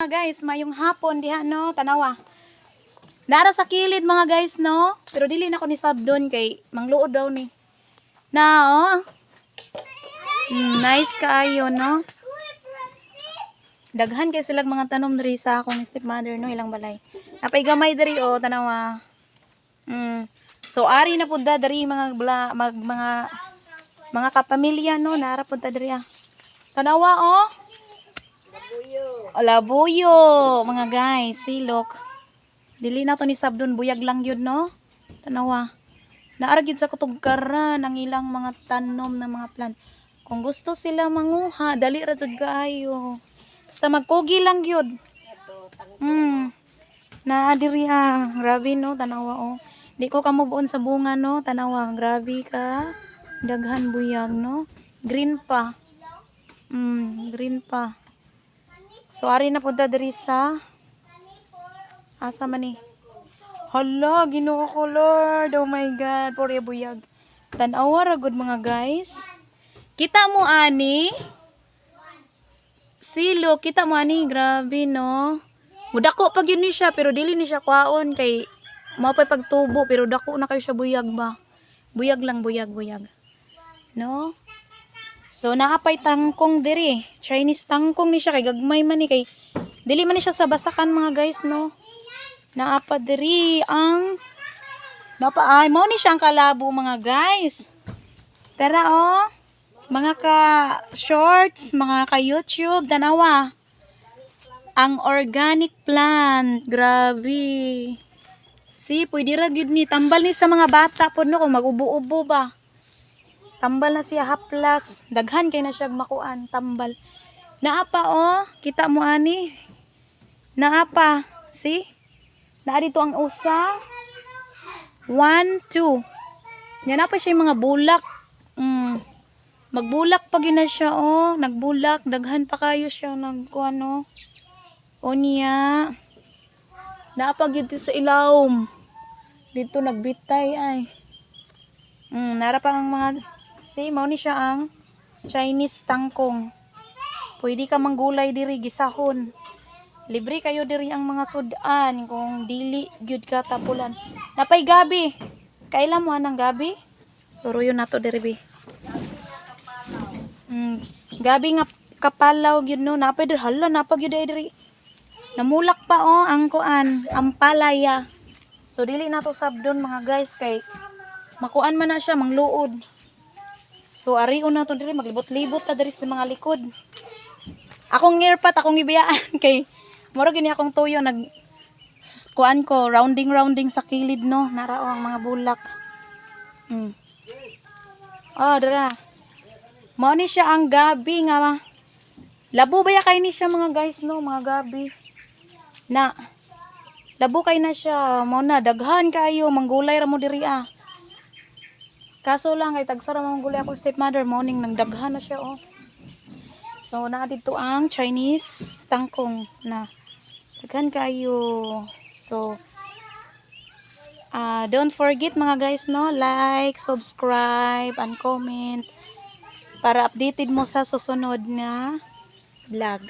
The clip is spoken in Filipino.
Mga guys, mayong hapon diha no, tanawa. Nara sa kilid mga guys no, pero dili na ko ni sabdon kay mangluod daw ni. Na oh. Mm, nice kaayo no. Daghan kay silang mga tanom diri sa akong stepmother no, ilang balay. Napay gamay diri oh, tanawa. Mm. So ari na pud diri mga bla, mag, mga mga kapamilya no, nara pud ta diri ah. Tanawa oh. O, labuyo, mga guys, silok. Dili na to ni Sabdon, buyag lang yun, no? Tanawa. Naaragid sa kutugkaran ang ilang mga tanom na mga plant. Kung gusto sila manguha, dali ra jud kaayo. Basta magkugi lang yun. Hmm. Na diri ha, grabe no, tanawa oh. Di ko kamubuon sa bunga no, tanawa, grabe ka. Daghan buyag no. Green pa. Hmm, green pa. So, ari na punta diri sa asa man ni? Hala, ginoo ko Lord. Oh my God. Puri buyag. Tanawa ra gud mga guys. Kita mo ani? Silo, kita mo ani, grabe no. Mudako pag yun ni siya, pero dili ni siya kwaon kay mao pa'y pagtubo, pero dako na kayo siya buyag ba. Buyag lang, buyag, buyag. No? So naapay tangkong diri. Chinese tangkong ni siya kay gagmay man ni kay dili man ni siya sa basakan mga guys no. Naapa diri ang Napa ay mo ni siya ang kalabo mga guys. Tara oh. Mga ka shorts, mga ka YouTube, danawa. Ang organic plant, grabe. Si, pwede ra gyud ni tambal ni sa mga bata pod no kung magubo-ubo ba. Tambal na siya haplas. Daghan kay na siya makuan. Tambal. Naapa oh. Kita mo ani. Naapa. See? Naa dito ang usa. One, two. Yan na pa siya mga bulak. Mm. Magbulak pa yun na siya oh. Nagbulak. Daghan pa kayo siya. Nagkuhan oh. O niya. Naapa dito sa ilawom. Dito nagbitay ay. Mm, nara pa ang mga See, mao ni siya ang Chinese tangkong. Pwede ka manggulay diri gisahon. Libre kayo diri ang mga sudan kung dili gyud ka tapulan. Napay gabi. Kailan mo anang gabi? Suruyo nato diri bi. Mm, gabi nga kapalaw gyud no. Napay diri hala napay gyud diri. Namulak pa oh ang kuan, ang palaya. So dili nato sabdon mga guys kay makuan man na siya mangluod. So ari una to diri maglibot-libot ta diri sa mga likod. Akong nirpat akong ibiyaan kay mura gini akong tuyo nag kuan ko rounding rounding sa kilid no narao ang mga bulak. Mm. Oh, dara. Mao ni siya ang gabi nga Labo ba ya kay ni siya mga guys no, mga gabi. Na Labo kay na siya, mo na daghan kayo manggulay ra mo diri ah. Kaso lang kay tagsara mo gulay ako stepmother morning nang daghan na siya oh. So na dito ang Chinese tangkong na daghan kayo. So ah don't forget mga guys no, like, subscribe, and comment para updated mo sa susunod na vlog.